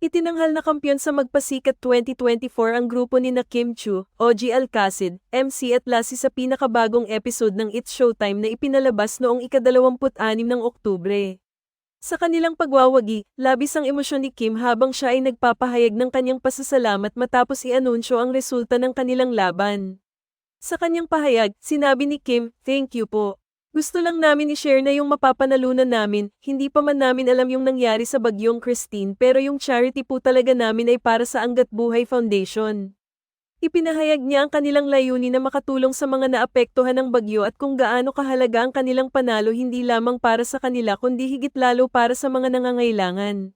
Itinanghal na kampiyon sa Magpasikat 2024 ang grupo ni na Kim Chu, OG Alcacid, MC at Lassie sa pinakabagong episode ng It's Showtime na ipinalabas noong ika-26 ng Oktubre. Sa kanilang pagwawagi, labis ang emosyon ni Kim habang siya ay nagpapahayag ng kanyang pasasalamat matapos i-anunsyo ang resulta ng kanilang laban. Sa kanyang pahayag, sinabi ni Kim, Thank you po. Gusto lang namin i-share na yung mapapanalunan namin, hindi pa man namin alam yung nangyari sa bagyong Christine pero yung charity po talaga namin ay para sa Anggat Buhay Foundation. Ipinahayag niya ang kanilang layunin na makatulong sa mga naapektuhan ng bagyo at kung gaano kahalaga ang kanilang panalo hindi lamang para sa kanila kundi higit lalo para sa mga nangangailangan.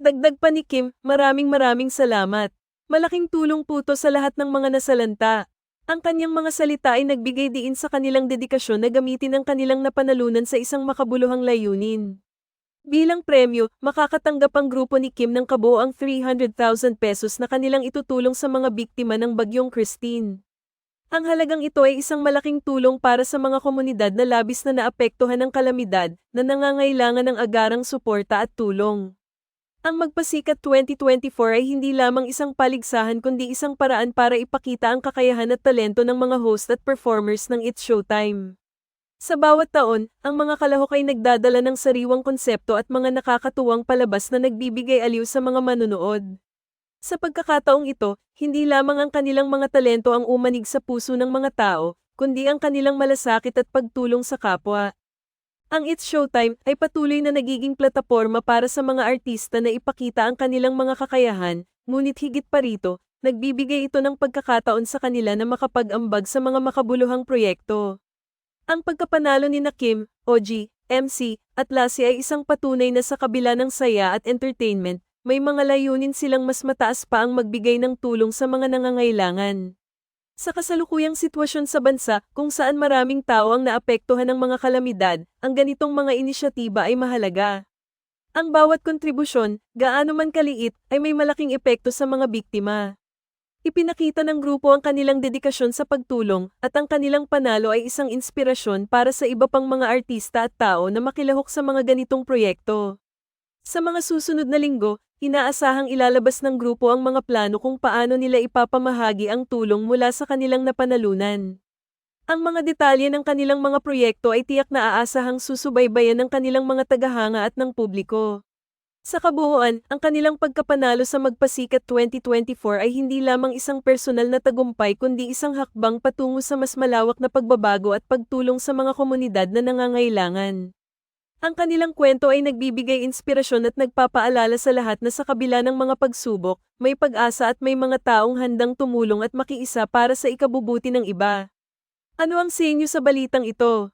Dagdag pa ni Kim, maraming maraming salamat. Malaking tulong po to sa lahat ng mga nasalanta. Ang kanyang mga salita ay nagbigay diin sa kanilang dedikasyon na gamitin ang kanilang napanalunan sa isang makabuluhang layunin. Bilang premyo, makakatanggap ang grupo ni Kim ng kabuoang 300,000 pesos na kanilang itutulong sa mga biktima ng bagyong Christine. Ang halagang ito ay isang malaking tulong para sa mga komunidad na labis na naapektuhan ng kalamidad na nangangailangan ng agarang suporta at tulong. Ang Magpasikat 2024 ay hindi lamang isang paligsahan kundi isang paraan para ipakita ang kakayahan at talento ng mga host at performers ng It's Showtime. Sa bawat taon, ang mga kalahok ay nagdadala ng sariwang konsepto at mga nakakatuwang palabas na nagbibigay aliw sa mga manunood. Sa pagkakataong ito, hindi lamang ang kanilang mga talento ang umanig sa puso ng mga tao, kundi ang kanilang malasakit at pagtulong sa kapwa. Ang It's Showtime ay patuloy na nagiging plataporma para sa mga artista na ipakita ang kanilang mga kakayahan, ngunit higit pa rito, nagbibigay ito ng pagkakataon sa kanila na makapag-ambag sa mga makabuluhang proyekto. Ang pagkapanalo ni na Kim, OG, MC, at Lassie ay isang patunay na sa kabila ng saya at entertainment, may mga layunin silang mas mataas pa ang magbigay ng tulong sa mga nangangailangan. Sa kasalukuyang sitwasyon sa bansa, kung saan maraming tao ang naapektuhan ng mga kalamidad, ang ganitong mga inisyatiba ay mahalaga. Ang bawat kontribusyon, gaano man kaliit, ay may malaking epekto sa mga biktima. Ipinakita ng grupo ang kanilang dedikasyon sa pagtulong, at ang kanilang panalo ay isang inspirasyon para sa iba pang mga artista at tao na makilahok sa mga ganitong proyekto. Sa mga susunod na linggo, inaasahang ilalabas ng grupo ang mga plano kung paano nila ipapamahagi ang tulong mula sa kanilang napanalunan. Ang mga detalye ng kanilang mga proyekto ay tiyak na aasahang susubaybayan ng kanilang mga tagahanga at ng publiko. Sa kabuuan, ang kanilang pagkapanalo sa Magpasikat 2024 ay hindi lamang isang personal na tagumpay kundi isang hakbang patungo sa mas malawak na pagbabago at pagtulong sa mga komunidad na nangangailangan. Ang kanilang kwento ay nagbibigay inspirasyon at nagpapaalala sa lahat na sa kabila ng mga pagsubok, may pag-asa at may mga taong handang tumulong at makiisa para sa ikabubuti ng iba. Ano ang sa inyo sa balitang ito?